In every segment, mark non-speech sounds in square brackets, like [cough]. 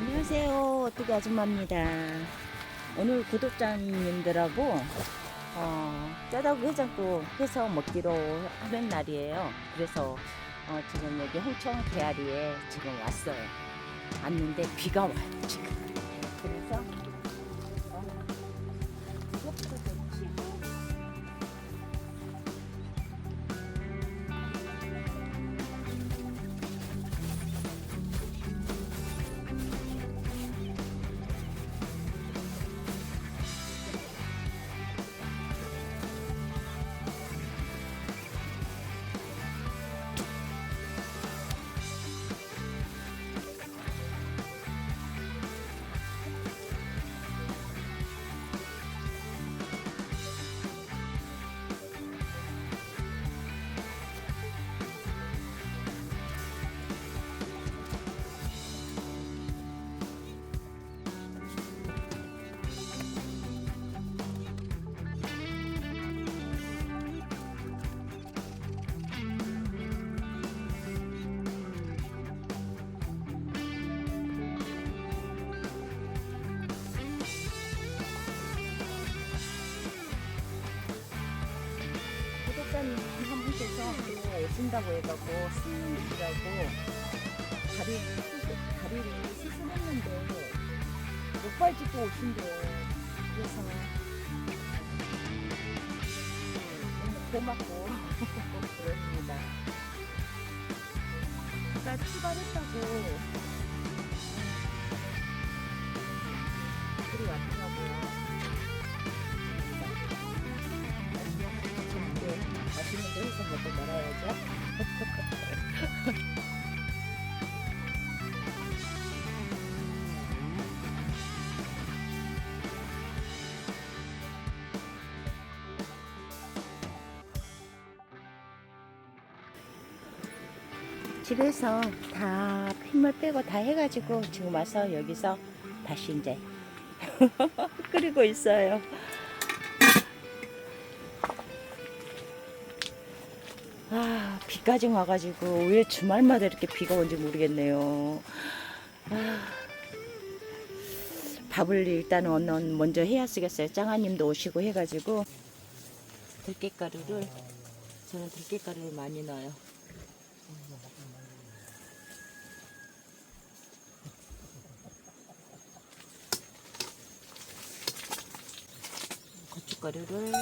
안녕하세요. 어떻게 아줌마입니다. 오늘 구독자님들하고 어, 짜다구 해장국 해서 먹기로 하는 날이에요. 그래서 어, 지금 여기 홍천 대아리에 지금 왔어요. 왔는데 비가 와요 지금. 그래서 어, 또 오신다고 해갖고 스님이라고 다리, 다리를 수술했는데 목발 짚고 오신대요. 그래서 너무 고맙고 [laughs] 그렇습니다. 아까 출발했다고 집에서 다 핏물 빼고 다 해가지고 지금 와서 여기서 다시 이제 [laughs] 끓이고 있어요. 아, 비까지 와가지고 왜 주말마다 이렇게 비가 온지 모르겠네요. 아, 밥을 일단 얼른 먼저 해야 쓰겠어요. 짱아님도 오시고 해가지고 들깨가루를 저는 들깨가루를 많이 넣어요. 고춧가루를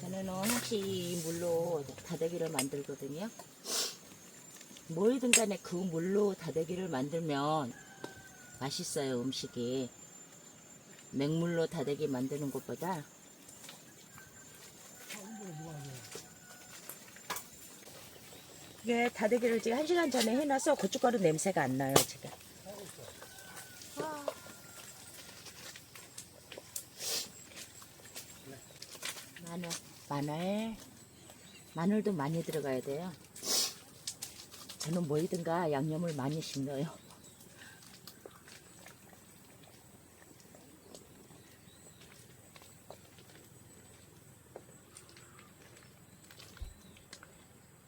저는 혹시 물로 다대기를 만들거든요. 뭐이든 간에 그 물로 다대기를 만들면 맛있어요, 음식이. 맹물로 다대기 만드는 것보다. 이게 다대기를 지금 한 시간 전에 해놔서 고춧가루 냄새가 안 나요, 지금. 마늘, 마늘, 마늘도 많이 들어가야 돼요. 저는 뭐이든가 양념을 많이 심어요.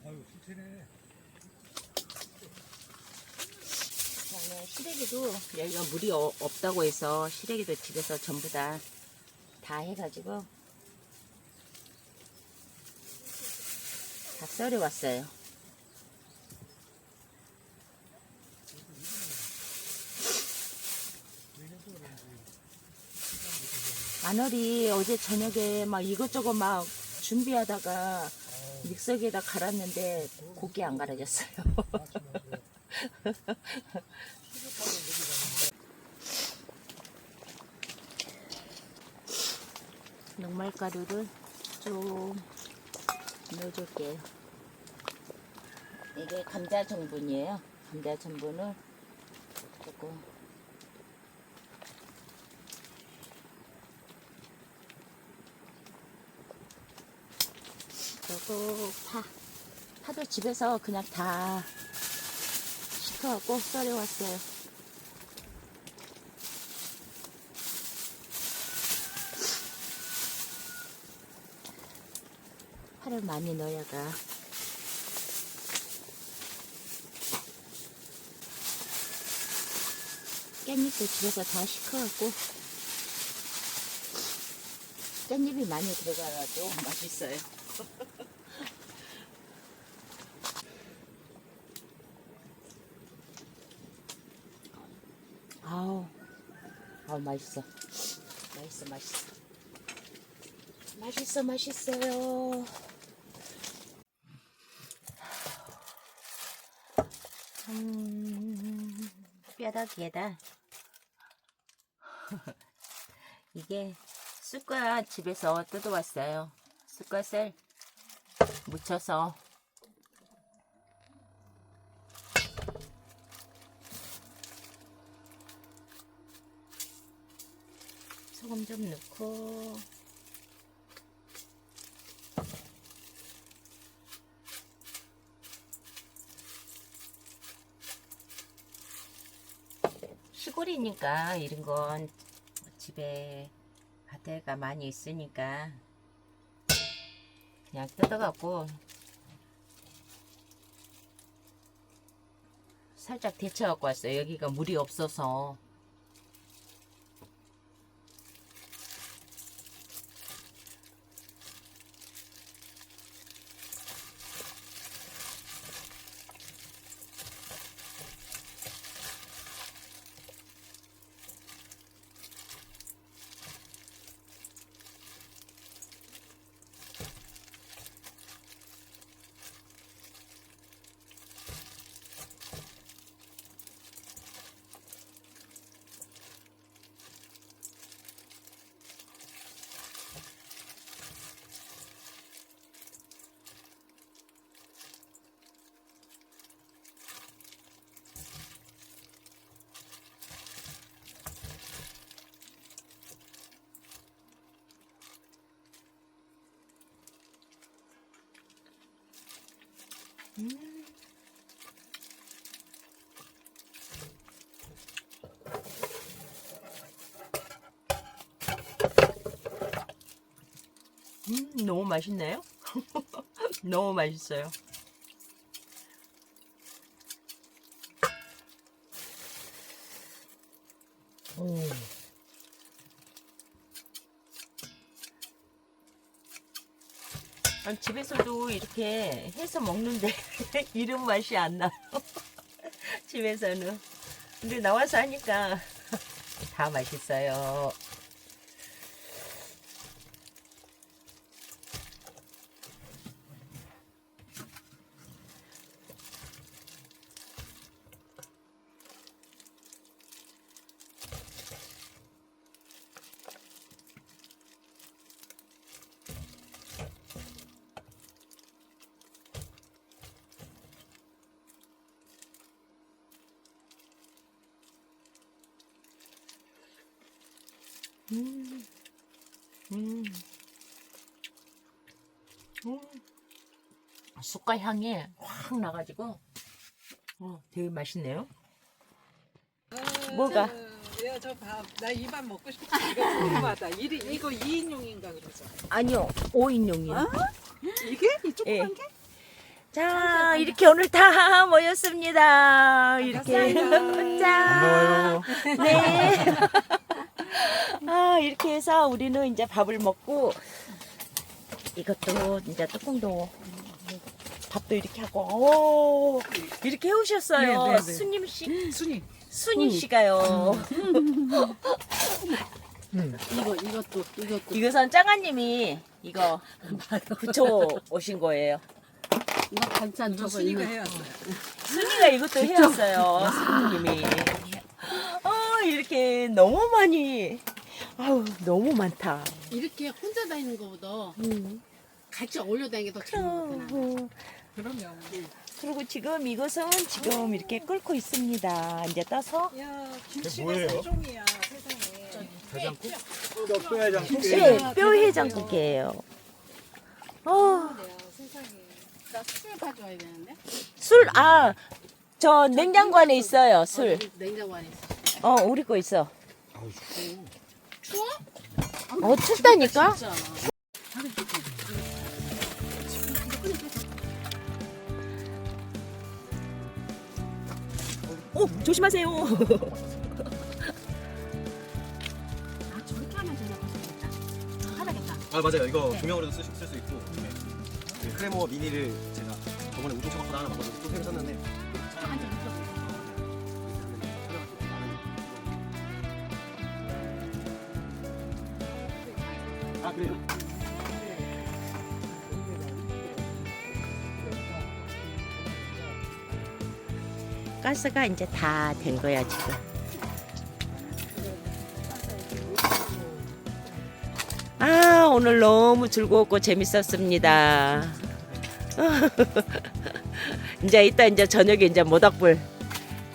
아유 실체네. 그다음에 시래기도 여기가 물이 어- 없다고 해서 시래기도 집에서 전부 다 다 해가지고 다 썰어 왔어요. 마늘이 어제 저녁에 막 이것저것 막 준비하다가 믹서기에다 갈았는데 곱게 안 갈아졌어요. [laughs] 녹말가루를 좀 넣어줄게요. 이게 감자 전분이에요. 감자 전분을 조금 그리고 파. 파도 집에서 그냥 다 시켜갖고 썰어왔어요. 파를 많이 넣어야가. 깻잎도 집에서 다 식혀갖고 깻잎이 많이 들어가야죠 맛있어요. [laughs] 아우 아우 맛있어. 맛있어 맛있어. 맛있어 맛있어요. 음, 뼈다귀에다. [laughs] 이게 쑥과 집에서 뜯어왔어요. 쑥갓을 묻혀서. 소금 좀 넣고 시골이니까 이런 건 집에 밭에가 많이 있으니까 그냥 뜯어갖고 살짝 데쳐갖고 왔어요. 여기가 물이 없어서 음, 너무 맛있네요. [laughs] 너무 맛있어요. 집에서도 이렇게 해서 먹는데 [laughs] 이런 맛이 안 나요. [laughs] 집에서는. 근데 나와서 하니까 [laughs] 다 맛있어요. 음. 음. 음. 쑥갓 향이 확 나가지고 어, 되게 맛있네요. 뭐가? 야, 저 밥. 나 이 밥 먹고 싶어. 이거 궁금하다. 이리, 이거 2인용인가 그러죠? 아니요, 5인용이요. 어? 이게? 이 조그만 예. 게? 자, 이렇게 오늘 다 모였습니다. 이렇게. [laughs] 자, 네. [laughs] 아, 이렇게 해서 우리는 이제 밥을 먹고 이것도 이제 뚜껑도 밥도 이렇게 하고 오, 이렇게 해오셨어요. 네, 네, 네. 수님 씨, 순이. 순이 씨가요. 이거, 이것도, 이것도. 이것은 짱아님이 이거 붙여 오신 거예요. 이거 반찬 저거. 순이가 해왔어요. 순이가 이것도 해왔어요. 스님이. 아 이렇게 너무 많이. 아우 너무 많다. 이렇게 혼자 다니는 것보다 음. 같이 어울려 다니는 게 더 좋은 것 같아. 어, 그러면. 그리고 지금 이것은 지금 이렇게 끓고 있습니다. 이제 떠서 야, 김치가 뭐예요? 세종이야, 세상에. 해장국? 뼈 해장국? 네, 뼈 해장국이에요. 어, 그래요, 세상에. 나 술 가져와야 되는데? 술, 아, 저 냉장고 안에 있어요, 술. 어, 냉장고 안에 있어. 어, 우리 거 있어. 아우, 추워. 추워? 어, 춥다니까? 오, 조심하세요. [laughs] 아, 저렇게 하면 제작할 수 있겠다. 아 맞아요 이거 네. 조명으로도 쓸 수 있고 네. 그 크레모 미니를 제가 저번에 우중 처박고 하나 만들어서 또 새로 샀는데 가스가 이제 다 된 거야 지금. 아 오늘 너무 즐거웠고 재밌었습니다. [laughs] 이제 이따 이제 저녁에 이제 모닥불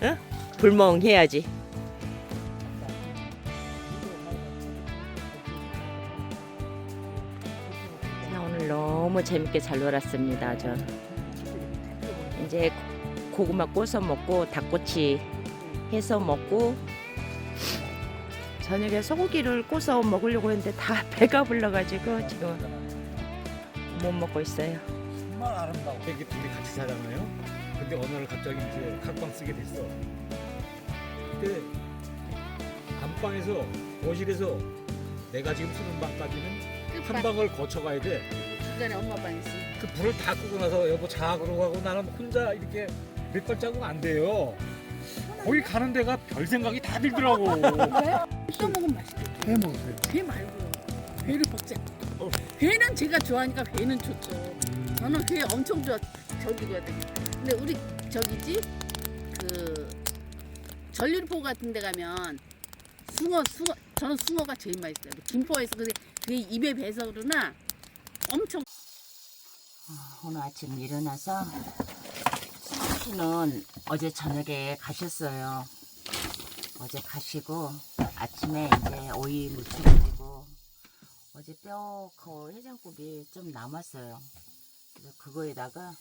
어? 불멍 해야지. 자, 오늘 너무 재밌게 잘 놀았습니다. 저 이제 고구마 구워서 먹고 닭꼬치 해서 먹고 저녁에 소고기를 구워서 먹으려고 했는데 다 [laughs] 배가 불러가지고 지금 못 먹고 있어요. 정말 아름다워. 이게 둘이 같이 살잖아요. 근데 어느 날 갑자기 이제 각방 쓰게 됐어. 그때 안방에서 거실에서 내가 지금 쓰는 방까지는 한 방을 거쳐가야 돼. 중간에 엄마 방 있어. 그 불을 다 끄고 나서 여보 자 그러고 하고 나는 혼자 이렇게 몇 발자국 안 돼요. 거기 가는 데가 별 생각이 다 들더라고. [laughs] 또 먹으면 맛있겠다. 해 먹으세요. 회 말고 회를 먹자. 회는 제가 좋아하니까 회는 좋죠. 저는 회 엄청 좋아 저기거든요. 근데 우리 저기지 그 전리포 같은 데 가면 숭어 숭어 저는 숭어가 제일 맛있어요. 김포에서 근데 그게 입에 배서 그러나 엄청 오늘 아침 일어나서 수는 어제 저녁에 가셨어요. 어제 가시고 아침에 이제 오이 무쳐가지고 어제 뼈 그 해장국이 좀 남았어요. 그래서 그거에다가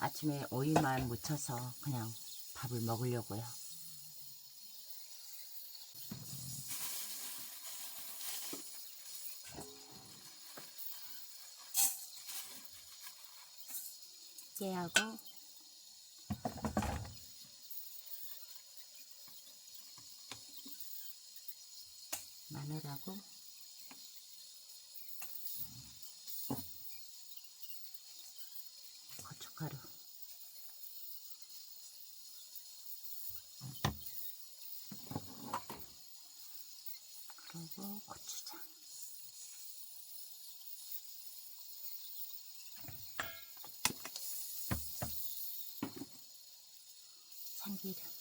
아침에 오이만 무쳐서 그냥 밥을 먹으려고요. 깨하고 마늘하고? 고춧가루. 그리고 고추장. 참기름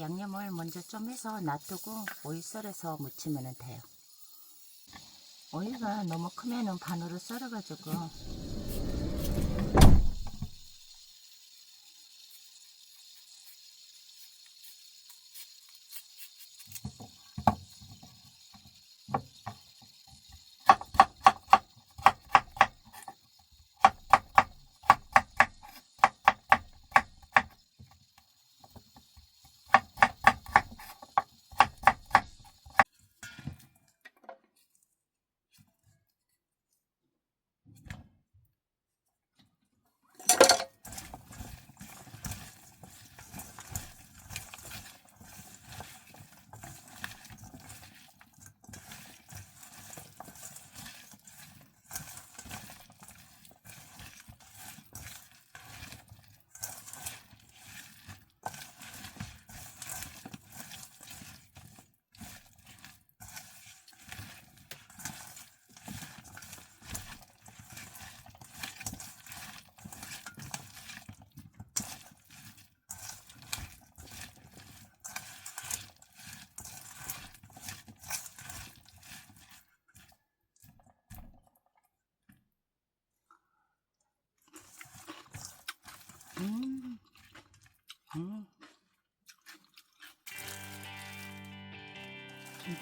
양념을 먼저 좀 해서 놔두고 오이 썰어서 무치면 돼요. 오이가 너무 크면은 반으로 썰어가지고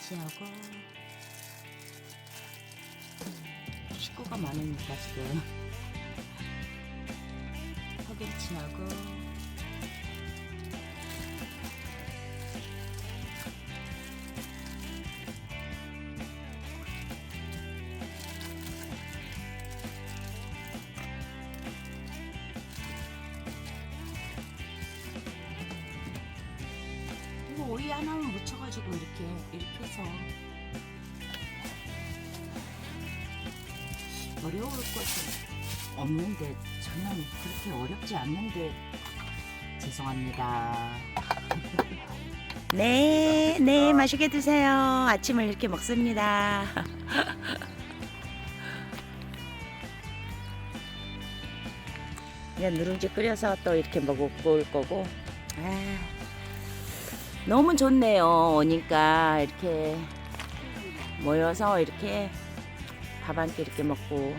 무시하고 식구가 많으니까 지금 [laughs] 허기치하고 거야? 묻혀가지고 이렇게 이렇게 해서 어려울 것은 없는데 저는 그렇게 어렵지 않는데 죄송합니다. [laughs] 네, 네, 맛있게 드세요. 아침을 이렇게 먹습니다. [laughs] 그냥 누룽지 끓여서 또 이렇게 먹을 거고. 아, 너무 좋네요. 오니까 이렇게 모여서 이렇게 밥 한 끼 이렇게 먹고.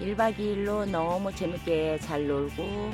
일박이일로 너무 재밌게 잘 놀고